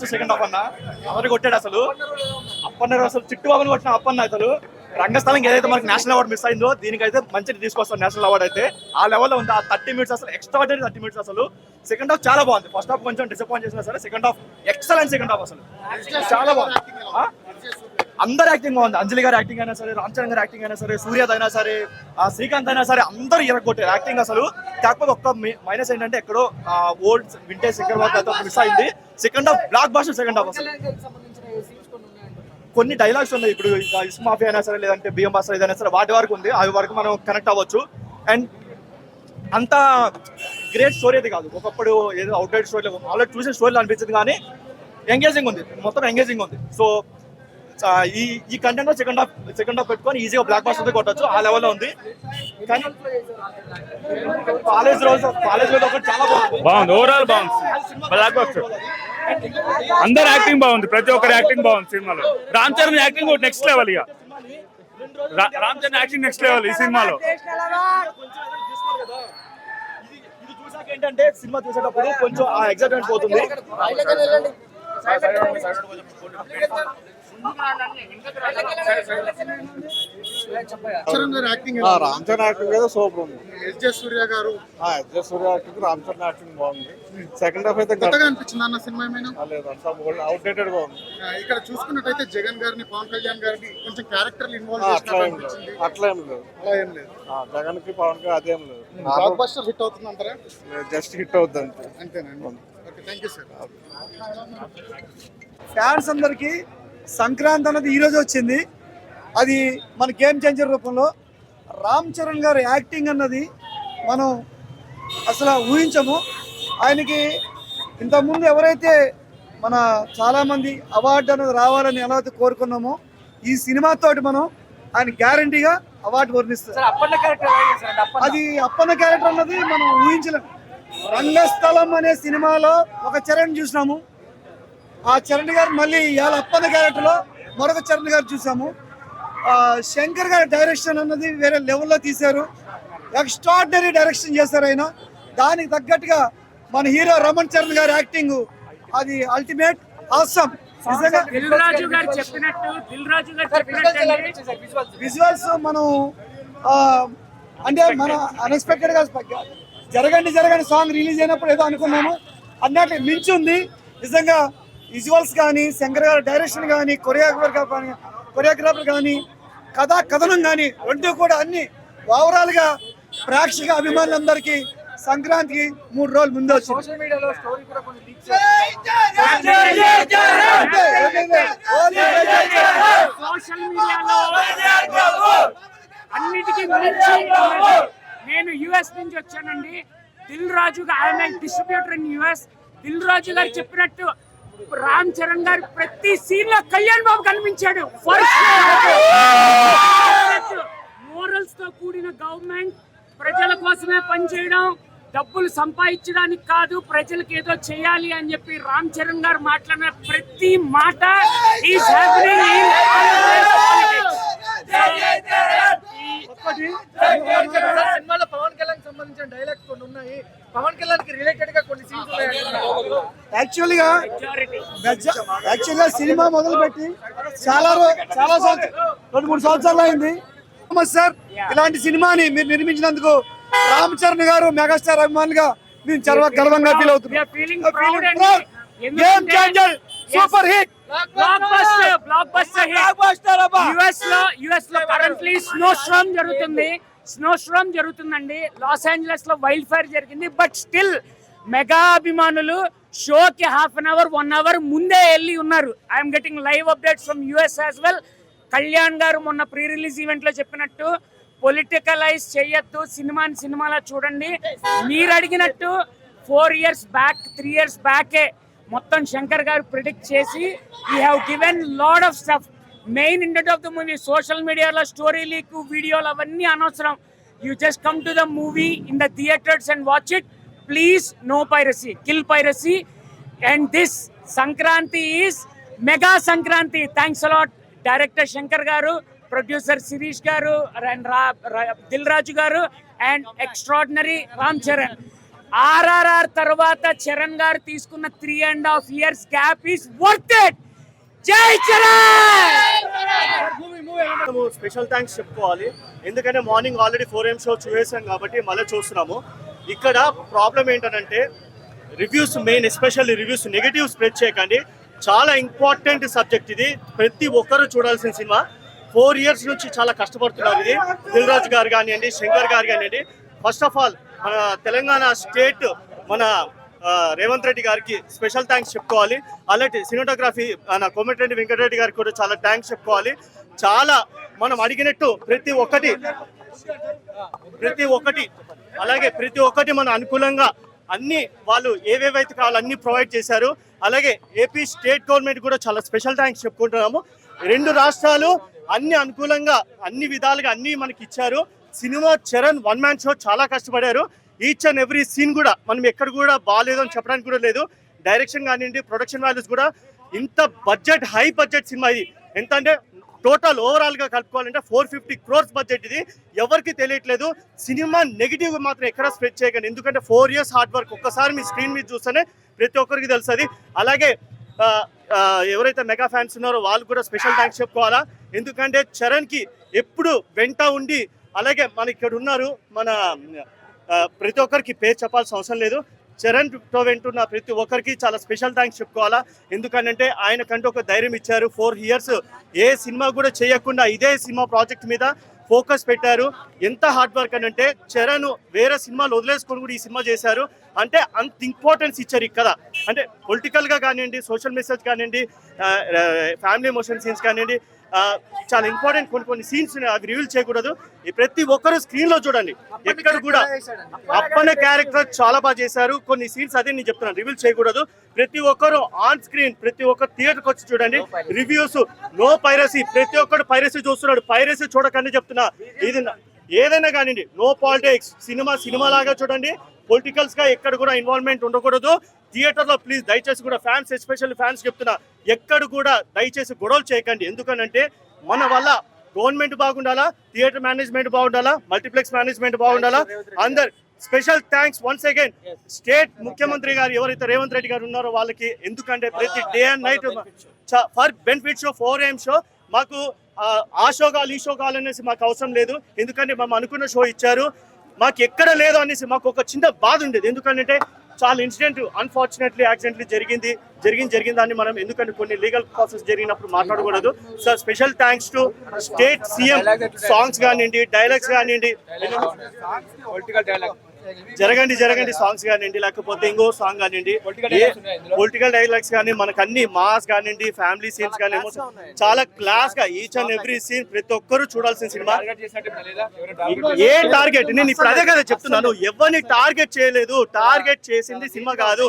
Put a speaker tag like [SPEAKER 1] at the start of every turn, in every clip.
[SPEAKER 1] Second half అన్న. ఎవరు కొట్టాడు అసలు. అప్పన్న అసలు చిట్టుబాబుని కొట్టిన అప్పన్న అసలు రంగస్థలం ఏదైతే మనకి నేషనల్ అవార్డు మిస్ అయిందో దీనికైతే మంచిది తీసుకొస్తాం నేషనల్ అవార్డు అయితే. ఆ లెవెల్లో ఉంది. ఆ థర్టీ మినిట్స్ అసలు ఎక్స్ట్రా థర్టీ మినిట్స్ అసలు. సెకండ్ హాఫ్ చాలా బాగుంది. ఫస్ట్ హాఫ్ కొంచెం డిసప్పాయింట్ చేసినా సరే second half excellent second half అసలు. చాలా బాగుంది. అందరు యాక్టింగ్ బాగుంది. అంజలి గారి యాక్టింగ్ అయినా సరే రామ్ చరణ్ గారి యాక్టింగ్ అయినా సరే సూర్యద్ అయినా సరే ఆ శ్రీకాంత్ అయినా సరే అందరూ ఇరగొట్టారు. యాక్టింగ్ అసలు కాకపోతే ఒక్క మైనస్ ఏంటంటే ఎక్కడో old vintage second half miss అయింది. Second half blockbuster second half అసలు. కొన్ని డైలాగ్స్ ఉన్నాయి. ఇప్పుడు ఇస్ మాఫియా అయినా సరే లేదంటే బియ్యం బాస్టర్ ఏదైనా సరే వాటి వరకు ఉంది. అవి వరకు మనం కనెక్ట్ అవ్వచ్చు. అండ్ అంత గ్రేట్ స్టోరీ అయితే కాదు. ఒకప్పుడు ఏదో అవుట్డేట్ స్టోరీ ఆల్రెడీ చూసిన స్టోరీలు అనిపించింది కానీ ఎంగేజింగ్ ఉంది. మొత్తం ఎంగేజింగ్ ఉంది. సో ఈ ఈ content second half second half పెట్టుకొని ఈజీగా బ్లాక్ బాస్టర్ కొట్టచ్చు. ఆ లెవెల్లో ఉంది. కానీ కాలేజ్ రోజు కాలేజ్ రోజు ఒకటి చాలా బాగుంది.
[SPEAKER 2] బాగుంది. ఓవరాల్ బాగుంది. బ్లాక్ బాస్టర్ అందరు యాక్టింగ్ బాగుంది. ప్రతి ఒక్కరి యాక్టింగ్ బాగుంది సినిమాలో. Ram Charan acting next level ఇక. Ram Charan acting next level ఈ సినిమాలో.
[SPEAKER 1] ఇది ఇది చూసాక ఏంటంటే సినిమా చూసేటప్పుడు కొంచెం ఆ ఎగ్జైట్మెంట్ పోతుంది.
[SPEAKER 3] రామ్ చరణ్ యాక్టింగ్ అయితే సూపర్ ఉంది.
[SPEAKER 4] ఎస్ జే సూర్య గారు.
[SPEAKER 3] ఆ S Surya acting Ram Charan acting బాగుంది. సెకండ్ హాఫ్ అయితే
[SPEAKER 4] కొత్తగా అనిపించింది అన్న సినిమా
[SPEAKER 3] లేదు అంతా అవుట్డేటెడ్గా ఉంది.
[SPEAKER 4] ఇక్కడ చూసుకున్నట్టయితే జగన్ గారిని పవన్ కళ్యాణ్ గారిని కొంచెం క్యారెక్టర్లు ఇన్వాల్వ్
[SPEAKER 3] అట్లా ఏం లేదు. అట్లా ఏం లేదు.
[SPEAKER 4] అలా ఏం లేదు.
[SPEAKER 3] ఆ, జగన్కి పవన్కి అదేం లేదు.
[SPEAKER 4] బ్లాక్ బస్టర్ హిట్ అవుతుంది అంటారా?
[SPEAKER 3] జస్ట్ హిట్ అవుద్ది అంతే.
[SPEAKER 4] అంతేనండి okay thank you sir
[SPEAKER 5] fans అందరికీ సంక్రాంతి అన్నది ఈరోజు వచ్చింది. అది మన గేమ్ చేంజర్ రూపంలో రామ్ చరణ్ గారి యాక్టింగ్ అన్నది మనం అసలు ఊహించము. ఆయనకి ఇంతకుముందు ఎవరైతే మన చాలామంది అవార్డు అనేది రావాలని ఎలా అయితే కోరుకున్నామో ఈ సినిమాతోటి మనం ఆయన గ్యారంటీగా అవార్డు వర్ణిస్తారు అది అప్పన్న క్యారెక్టర్ అన్నది మనం ఊహించలేము రంగస్థలం అనే సినిమాలో ఒక చరణ్ చూసినాము. ఆ చరణ్ గారు మళ్ళీ ఇవాళ అప్పన్న క్యారెక్టర్లో మరొక చరణ్ గారు చూసాము. ఆ, శంకర్ గారి డైరెక్షన్ అన్నది వేరే లెవెల్లో తీశారు. ఎక్స్ట్రాడినరీ డైరెక్షన్ చేశారు ఆయన. దానికి తగ్గట్టుగా మన హీరో రమణ్ చరణ్ గారి యాక్టింగ్ అది అల్టిమేట్ ఆసమ్ నిజంగా
[SPEAKER 6] దిల్ రాజు గారు చెప్పినట్టు దిల్ రాజు గారు చెప్పినట్టు
[SPEAKER 5] విజువల్స్ మనం అంటే మన అన్ఎక్స్పెక్టెడ్గా జరగండి జరగండి సాంగ్ రిలీజ్ అయినప్పుడు ఏదో అనుకున్నాము. అన్నట్లు మించి ఉంది. నిజంగా విజువల్స్ కానీ శంకర్ గారి డైరెక్షన్ కానీ కొరియోగ్రాఫర్ కానీ కొరియోగ్రాఫర్ కానీ కథా కథనం కానీ రెండు కూడా అన్ని ఓవరాల్గా ప్రేక్షక అభిమానులందరికీ సంక్రాంతికి మూడు రోజులు ముందు వచ్చింది.
[SPEAKER 6] సోషల్ మీడియాలో అన్నిటికీ మించి నేను యుఎస్ నుంచి వచ్చానండి. Dil Raju I'm distributor in US. Dil Raju గారు చెప్పినట్టు రామ్ చరణ్ గారు ప్రతి సీన్లో కళ్యాణ్ బాబు కనిపించాడు. మోరల్స్తో కూడిన గవర్నమెంట్ ప్రజల కోసమే పనిచేయడం డబ్బులు సంపాదించడానికి కాదు ప్రజలకు ఏదో చేయాలి అని చెప్పి రామ్ చరణ్ గారు మాట్లాడిన ప్రతి మాట ఈస్
[SPEAKER 7] సినిమాలో పవన్ కళ్యాణ్ సంబంధించిన డైలాగ్స్ కొన్ని ఉన్నాయి. పవన్ కళ్యాణ్కి రిలేటెడ్గా కొన్ని సీన్స్ ఉన్నాయి.
[SPEAKER 5] యాక్చువల్గా యాక్చువల్గా సినిమా మొదలు పెట్టి చాలా చాలా సంవత్సరాలు రెండు మూడు సంవత్సరాలు అయింది. థామస్ సార్ ఇలాంటి సినిమాని మీరు నిర్మించినందుకు రామ్ చరణ్ గారు మెగాస్టార్ అభిమానులుగా మేము చాలా గర్వంగా ఫీల్ అవుతున్నాం.
[SPEAKER 6] Feeling proud
[SPEAKER 5] game changer super hit
[SPEAKER 6] యుఎస్లో యుఎస్లో కరెంట్లీ స్నో స్ట్రామ్ జరుగుతుంది. స్నో స్ట్రామ్ జరుగుతుందండి. లాస్ ఏంజలస్లో వైల్డ్ ఫైర్ జరిగింది. బట్ స్టిల్ మెగా అభిమానులు షోకి half an hour one hour ముందే వెళ్ళి ఉన్నారు. I'm getting live updates from US as well Kalyan గారు మొన్న ప్రీ రిలీజ్ ఈవెంట్లో చెప్పినట్టు పొలిటికలైజ్ చేయొద్దు. సినిమాని సినిమాలా చూడండి. మీరు అడిగినట్టు four years back three years బ్యాకే మొత్తం శంకర్ గారు ప్రిడిక్ట్ చేసి ఈ have given lot of stuff main intent of the movie social మీడియాలో స్టోరీ లీక్ వీడియోలు అవన్నీ అనవసరం. You just come to the movie in the theatres and watch it please no piracy kill piracy and this Sankranti is mega Sankranti thanks a lot director Shankar గారు producer Sirish గారు and Dil Raju గారు and extraordinary Ram Charan RRR తర్వాత చరణ్ గారు తీసుకున్న three and half years gap is worth it జై Charan!
[SPEAKER 8] Special thanks చెప్పుకోవాలి. ఎందుకంటే morning already four M show చూసేసాం కాబట్టి మళ్ళీ చూస్తున్నాము. ఇక్కడ ప్రాబ్లం ఏంటంటే reviews main especially reviews negative spread చేయకండి. చాలా ఇంపార్టెంట్ సబ్జెక్ట్ ఇది. ప్రతి ఒక్కరూ చూడాల్సిన సినిమా. ఫోర్ ఇయర్స్ నుంచి చాలా కష్టపడుతున్నారు ఇది. దిల్రాజ్ గారు కానివ్వండి శంకర్ గారు కానివ్వండి. ఫస్ట్ ఆఫ్ ఆల్ మన తెలంగాణ స్టేట్ మన రేవంత్ రెడ్డి గారికి స్పెషల్ థ్యాంక్స్ చెప్పుకోవాలి. అలాంటి సినిమాటోగ్రఫీ మన కోమటిరెడ్డి వెంకటరెడ్డి గారికి కూడా చాలా థ్యాంక్స్ చెప్పుకోవాలి. చాలా మనం అడిగినట్టు ప్రతి ఒక్కటి ప్రతి ఒక్కటి అలాగే ప్రతి ఒక్కటి మన అనుకూలంగా అన్ని వాళ్ళు ఏవేవైతే కావాలో అన్ని ప్రొవైడ్ చేశారు. అలాగే ఏపీ స్టేట్ గవర్నమెంట్ కూడా చాలా స్పెషల్ థ్యాంక్స్ చెప్పుకుంటున్నాము. రెండు రాష్ట్రాలు అన్ని అనుకూలంగా అన్ని విధాలుగా అన్ని మనకి ఇచ్చారు. Cinema Charan one man show చాలా కష్టపడారు. ఈచ్ అండ్ ఎవ్రీ సీన్ కూడా మనం ఎక్కడ కూడా బాగాలేదు అని చెప్పడానికి కూడా లేదు. డైరెక్షన్ కానివ్వండి ప్రొడక్షన్ వాల్యూస్ కూడా ఇంత బడ్జెట్ హై బడ్జెట్ సినిమా ఇది. ఎంత అంటే టోటల్ ఓవరాల్గా కలుపుకోవాలంటే ఫోర్ ఫిఫ్టీ క్రోర్స్ బడ్జెట్ ఇది. ఎవరికి తెలియట్లేదు. సినిమా నెగిటివ్ మాత్రం ఎక్కడ స్ప్రెడ్ చేయకండి. ఎందుకంటే ఫోర్ ఇయర్స్ హార్డ్ వర్క్ ఒక్కసారి మీ స్క్రీన్ మీద చూస్తేనే ప్రతి ఒక్కరికి తెలుస్తుంది. అలాగే ఎవరైతే మెగా ఫ్యాన్స్ ఉన్నారో వాళ్ళు కూడా స్పెషల్ థ్యాంక్స్ చెప్పుకోవాలా? ఎందుకంటే చరణ్కి ఎప్పుడు వెంట ఉండి అలాగే మన ఇక్కడ ఉన్నారు మన ప్రతి ఒక్కరికి పేరు చెప్పాల్సిన అవసరం లేదు. చరణ్తో వెంటున్న ప్రతి ఒక్కరికి చాలా స్పెషల్ థ్యాంక్స్ చెప్పుకోవాలా. ఎందుకంటే ఆయన కంటూ ఒక ధైర్యం ఇచ్చారు. ఫోర్ ఇయర్స్ ఏ సినిమా కూడా చేయకుండా ఇదే సినిమా ప్రాజెక్ట్ మీద ఫోకస్ పెట్టారు. ఎంత హార్డ్ వర్క్ అని అంటే చరణ్ వేరే సినిమాలు వదిలేసుకొని కూడా ఈ సినిమా చేశారు. అంటే అంత ఇంపార్టెన్స్ ఇచ్చారు ఇక్కడ అంటే పొలిటికల్గా కానివ్వండి సోషల్ మెసేజ్ కానివ్వండి ఫ్యామిలీ ఎమోషన్ సీన్స్ కానివ్వండి చాలా ఇంపార్టెంట్ కొన్ని కొన్ని సీన్స్ అవి రివీల్ చేయకూడదు. ప్రతి ఒక్కరు స్క్రీన్లో చూడండి. ఎక్కడ కూడా అప్పన్న క్యారెక్టర్ చాలా బాగా చేశారు. కొన్ని సీన్స్ అదే నేను చెప్తున్నాను. రివీల్ చేయకూడదు. ప్రతి ఒక్కరు ఆన్ స్క్రీన్ ప్రతి ఒక్కరు థియేటర్కి వచ్చి చూడండి. రివ్యూస్ నో పైరసీ ప్రతి ఒక్కరు పైరసీ చూస్తున్నాడు. పైరసీ చూడకండి చెప్తున్నా. ఇది ఏదైనా కానివ్వండి నో పాలిటిక్స్ సినిమా సినిమా లాగా చూడండి. పొలిటికల్స్గా ఎక్కడ కూడా ఇన్వాల్వ్మెంట్ ఉండకూడదు. థియేటర్లో ప్లీజ్ దయచేసి కూడా ఫ్యాన్స్ ఎస్పెషల్ ఫ్యాన్స్ చెప్తున్నా ఎక్కడ కూడా దయచేసి గొడవలు చేయకండి. ఎందుకనంటే మన వల్ల గవర్నమెంట్ బాగుండాలా థియేటర్ మేనేజ్మెంట్ బాగుండాలా మల్టీప్లెక్స్ మేనేజ్మెంట్ బాగుండాలా? అందరు special thanks once again. State ముఖ్యమంత్రి గారు ఎవరైతే రేవంత్ రెడ్డి గారు ఉన్నారో వాళ్ళకి ఎందుకంటే ప్రతి day and night for benefit show four M show మాకు ఆ, ఆ షో కావాలి ఈ షో కావాలనేసి మాకు అవసరం లేదు. ఎందుకంటే మేము అనుకున్న షో ఇచ్చారు. మాకు ఎక్కడ లేదు అనేసి మాకు ఒక చిన్న బాధ ఉండేది. ఎందుకంటే చాలా ఇన్సిడెంట్ అన్ఫార్చునేట్లీ యాక్సిడెంట్లీ జరిగింది. జరిగింది జరిగింది దాన్ని మనం ఎందుకంటే కొన్ని లీగల్ ప్రాసెస్ జరిగినప్పుడు మాట్లాడకూడదు. Sir special thanks to state CM songs కానివ్వండి డైలాగ్స్ కానివ్వండి. జరగండి జరగండి సాంగ్స్ కానివ్వండి లేకపోతే ఇంకో సాంగ్ కానివ్వండి. పొలిటికల్ డైలాగ్స్ కానీ మనకు అన్ని మాస్ కానివ్వండి ఫ్యామిలీ సీన్స్ కానీ చాలా క్లాస్గా ఈచ్ అండ్ ఎవ్రీ సీన్ ప్రతి ఒక్కరు చూడాల్సిన సినిమా ఏ టార్గెట్ నేను ఇప్పుడు అదే కదా చెప్తున్నాను. ఎవరిని టార్గెట్ చేయలేదు. టార్గెట్ చేసింది సినిమా కాదు.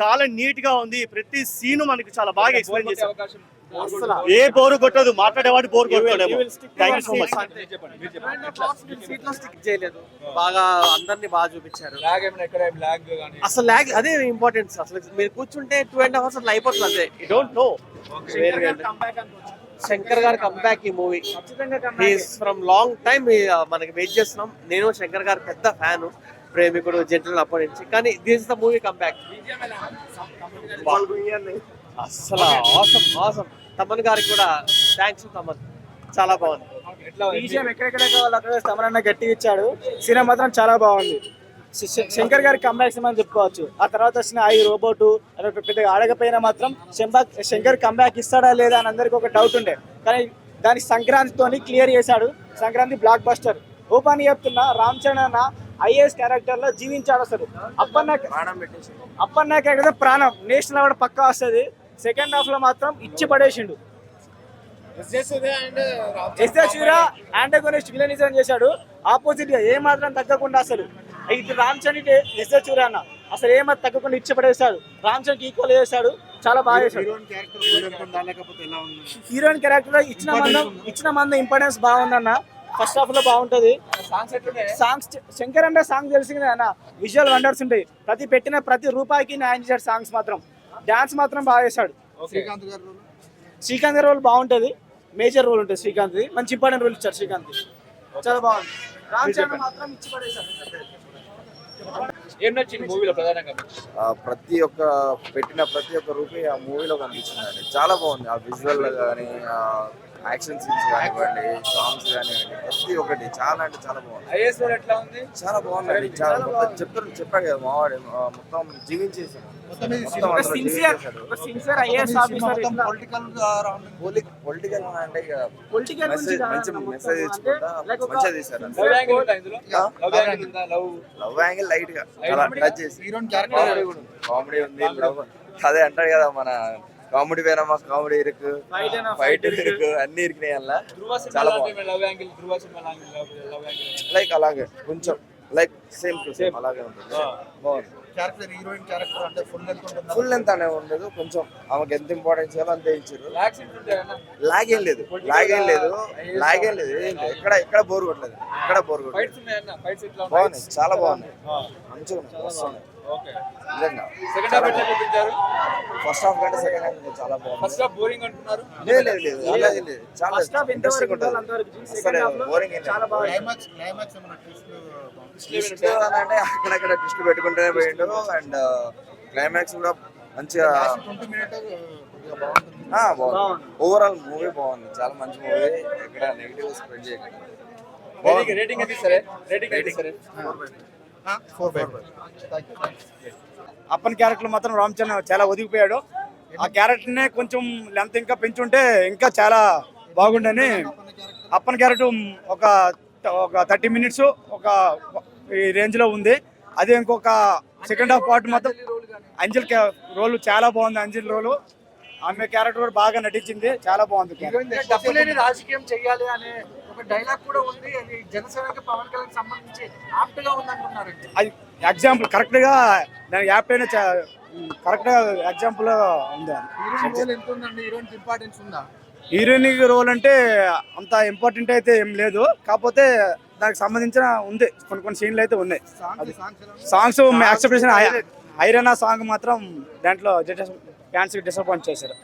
[SPEAKER 8] చాలా నీట్గా ఉంది. ప్రతి సీన్ మనకి చాలా బాగా ఎక్స్ప్లెయిన్ చేశారు. ఏ బోరు కొట్టదు మాట్లాడేవాడు బోర్ కొట్టలేము థ్యాంక్ యూ సో మచ్
[SPEAKER 9] సీట్లో స్టిక్ చేయలేదు. బాగా అందరినీ బాగా చూపించారు. అసలు లాగ్ అదే ఇంపార్టెన్స్ అసలు మీరు కూర్చుంటే టూ అండ్ హాఫ్ అవర్స్ అట్లా అయిపోతుంది అంతే యూ డోంట్ నో శంకర్ గారి కంబ్యాక్ ఈ మూవీ ఫ్రమ్ లాంగ్ టైం మనకి వెయిట్ చేస్తున్నాం. నేను శంకర్ గారి పెద్ద ఫ్యాన్ ప్రేమికుడు జంటలు అప్పటి నుంచి. కానీ దిస్ ద మూవీ కంబ్యాక్ అసలు ఆసం ఆసం తమన్ గారికి కూడా థ్యాంక్స్ తమన్. చాలా బాగుంది.
[SPEAKER 10] బీజిఎం ఎక్కడెక్కడ కావాలో అక్కడ తమరన్న గట్టిగా ఇచ్చాడు. సినిమా మాత్రం చాలా బాగుంది. శంకర్ గారి కంబ్యాక్ సినిమా అని చెప్పుకోవచ్చు. ఆ తర్వాత వచ్చిన ఐ రోబోటు అది పెద్దగా ఆడకపోయినా మాత్రం శంకర్ కంబ్యాక్ ఇస్తాడా లేదా అని అందరికి ఒక డౌట్ ఉండే. కానీ దాని సంక్రాంతితోని క్లియర్ చేశాడు. సంక్రాంతి బ్లాక్ బస్టర్ ఓపెన్ చెప్తున్నా రామ్ చరణ్ అన్న ఐఏఎస్ క్యారెక్టర్లో జీవించాడు అసలు. అప్పన్న అప్పన్న క్యారెక్టర్ ప్రాణం. నేషనల్ అవార్డు పక్కా వస్తుంది. సెకండ్ హాఫ్లో మాత్రం ఇచ్చి పడేసిండు. ఎస్ఏ సూర్య యాంటగోనిస్ట్ విలనిజం చేశాడు. ఆపోజిట్గా ఏ మాత్రం తగ్గకుండా అసలు. ఇది రామ్ చరణ్ ఎస్ఏ సూర్య అన్న. అసలు ఏ మాత్రం తగ్గకుండా ఇచ్చి పడేశాడు. రామ్ చరణ్ ఈక్వల్ చేశాడు. చాలా బాగా చేశాడు. హీరోయిన్ క్యారెక్టర్ ఇచ్చిన మందం ఇచ్చిన మందం ఇంపార్టెన్స్ బాగుందన్న. ఫస్ట్ హాఫ్లో బాగుంటది. సాంగ్స్ శంకర్ అంటే సాంగ్ తెలిసిందే అన్న. విజువల్ వండర్స్ ఉంటాయి. ప్రతి పెట్టిన ప్రతి రూపాయికి న్యాయం చేశాడు సాంగ్స్ మాత్రం. డాన్స్ మాత్రం బాగా చేశాడు.
[SPEAKER 7] శ్రీకాంత్ గారు
[SPEAKER 10] శ్రీకాంత్ రోల్ బాగుంటది. మేజర్ రోల్ ఉంటుంది శ్రీకాంత్ మంచి ఇంపార్టెంట్ రోల్ ఇచ్చారు శ్రీకాంత్ చాలా బాగుంది. రామ్ చరణ్ మాత్రం ఇచ్చి పడేశారు
[SPEAKER 11] ఏం నచ్చింది మూవీలో ప్రధానంగా
[SPEAKER 12] ఆ ప్రతి ఒక్క పెట్టిన ప్రతి ఒక్క రూపీ ఆ మూవీలో కనిపించిందండి చాలా బాగుంది. ఆ విజువల్ కానీ ఆ యాక్షన్ సీన్స్ కానివ్వండి సాంగ్స్ కానివ్వండి ప్రతి ఒక్కటి చాలా అంటే చాలా బాగుంది.
[SPEAKER 11] ఐఎస్ ఎట్లా ఉంది?
[SPEAKER 12] చాలా బాగుందండి చాలా మొత్తం చెప్తారు చెప్పాడు కదా మావాడు మొత్తం
[SPEAKER 9] ఆఫీసర్
[SPEAKER 12] పొలిటికల్ అంటే
[SPEAKER 9] పొలిటికల్
[SPEAKER 12] మెసేజ్ మంచి మెసేజ్ ఇచ్చుకుంటా మంచిగా తీశారు.
[SPEAKER 11] లవ్ యాంగిల్ ఉందా ఇందులో?
[SPEAKER 12] ఆ?
[SPEAKER 11] లవ్ యాంగిల్ ఉందా? లవ్
[SPEAKER 12] లవ్ యాంగిల్ లైట్గా టచ్ చేసి కామెడీ ఉంది. అదే అంటాడు కదా మన కామెడీ వేనమ్మా కామెడీ ఇరుకు ఫైట్ ఇరుకు అన్ని ఇరికినాయి అలా
[SPEAKER 11] ధృవ సినిమా
[SPEAKER 12] చాలా
[SPEAKER 11] లాంటి లవ్ యాంగిల్ ధృవ సినిమా లాంటి లవ్ లవ్ యాంగిల్
[SPEAKER 12] లైక్ అలాగే కొంచెం లైక్ సేమ్ టు సేమ్ అలాగే ఉంటుంది బాగుంది
[SPEAKER 7] క్యారెక్టర్ హీరోయిన్ క్యారెక్టర్ అంటే ఫుల్ లెంత్ ఉంటుంది
[SPEAKER 12] ఫుల్ లెంత్ అనే ఉండదు కొంచెం ఆమెకి ఎంత ఇంపార్టెన్స్ ఇవ్వాలో అంతే ఇచ్చారు
[SPEAKER 11] లాక్స్ ఉంటాయన్నా
[SPEAKER 12] లాగ్ ఏం లేదు లాగ్ ఏం లేదు లాగ్ ఏం లేదు ఏం లేదు ఎక్కడ ఎక్కడ బోర్ కొట్టలేదు ఎక్కడ బోర్ కొట్టలేదు
[SPEAKER 11] ఫైట్స్ ఉన్నాయన్న ఫైట్స్ ఎట్లా
[SPEAKER 12] బాగున్నాయి చాలా బాగున్నాయి మంచిగా ఉన్నాయి వస్తున్నాయి
[SPEAKER 11] ఓకే
[SPEAKER 12] నిజంగా.
[SPEAKER 11] సెకండ్ హాఫ్ ఎట్లా చూపించారు?
[SPEAKER 12] ఫస్ట్ హాఫ్ కంటే సెకండ్ హాఫ్ చాలా బాగుంది.
[SPEAKER 11] ఫస్ట్ హాఫ్ బోరింగ్ అంటున్నారు.
[SPEAKER 12] లేదు లేదు లేదు. చాలా ఇంట్రెస్టింగ్ ఉంటుంది. అసలు బోరింగ్ ఏం లేదు.
[SPEAKER 7] క్లైమాక్స్ క్లైమాక్స్ ట్విస్ట్
[SPEAKER 12] అంటే అక్కడక్కడ ట్విస్ట్ పెట్టుకుంటూనే పోయిండు. అండ్ క్లైమాక్స్ కూడా మంచిగా
[SPEAKER 7] ట్వంటీ మినిట్ కొద్దిగా బాగుంటుంది.
[SPEAKER 12] ఆ, బాగుంది. ఓవరాల్ మూవీ బాగుంది. చాలా మంచి మూవీ ఎక్కడ నెగిటివ్ స్ప్రెడ్ చేయకండి.
[SPEAKER 11] రేటింగ్ ఎంత సరే? రేటింగ్ ఎంత సరే?
[SPEAKER 7] ఫోర్ ఫైవ్
[SPEAKER 2] అప్పన్ క్యారెక్టర్ మాత్రం రామ్ చరణ్ చాలా ఒదిగిపోయాడు. ఆ క్యారెక్టర్నే కొంచెం లెంత్ ఇంకా పెంచుంటే ఇంకా చాలా బాగుండని అప్పన్ క్యారెక్టర్ ఒక ఒక థర్టీ మినిట్స్ ఒక ఈ రేంజ్లో ఉంది. అదే ఇంకొక సెకండ్ హాఫ్ పార్ట్ మాత్రం అంజల్ రోల్ చాలా బాగుంది అంజల్ రోల్ ఆమె క్యారెక్టర్ కూడా బాగా నటించింది. చాలా బాగుంది
[SPEAKER 11] రాజకీయం చెయ్యాలి అనే ఒక డైలాగ్ కూడా ఉంది. అది జనసేనకి పవన్ కళ్యాణ్ సంబంధించి ఆప్ట్గా ఉంది అంటున్నారండి
[SPEAKER 2] అది ఎగ్జాంపుల్ కరెక్ట్గా దానికి యాప్ అయినా కరెక్ట్గా ఎగ్జాంపుల్ ఉంది.
[SPEAKER 7] హీరోయిన్ రోల్ ఎంత ఉందండి హీరోయిన్ ఇంపార్టెన్స్ ఉందా?
[SPEAKER 2] హీరోయిన్ రోల్ అంటే అంత ఇంపార్టెంట్ అయితే ఏం లేదు. కాకపోతే దానికి సంబంధించిన ఉంది. కొన్ని కొన్ని సీన్లు అయితే
[SPEAKER 7] ఉన్నాయి.
[SPEAKER 2] సాంగ్స్ యాక్సెప్టేషన్ ఐరన్ సాంగ్ మాత్రం దాంట్లో ఫ్యాన్స్ డిసప్పాయింట్ చేశారు.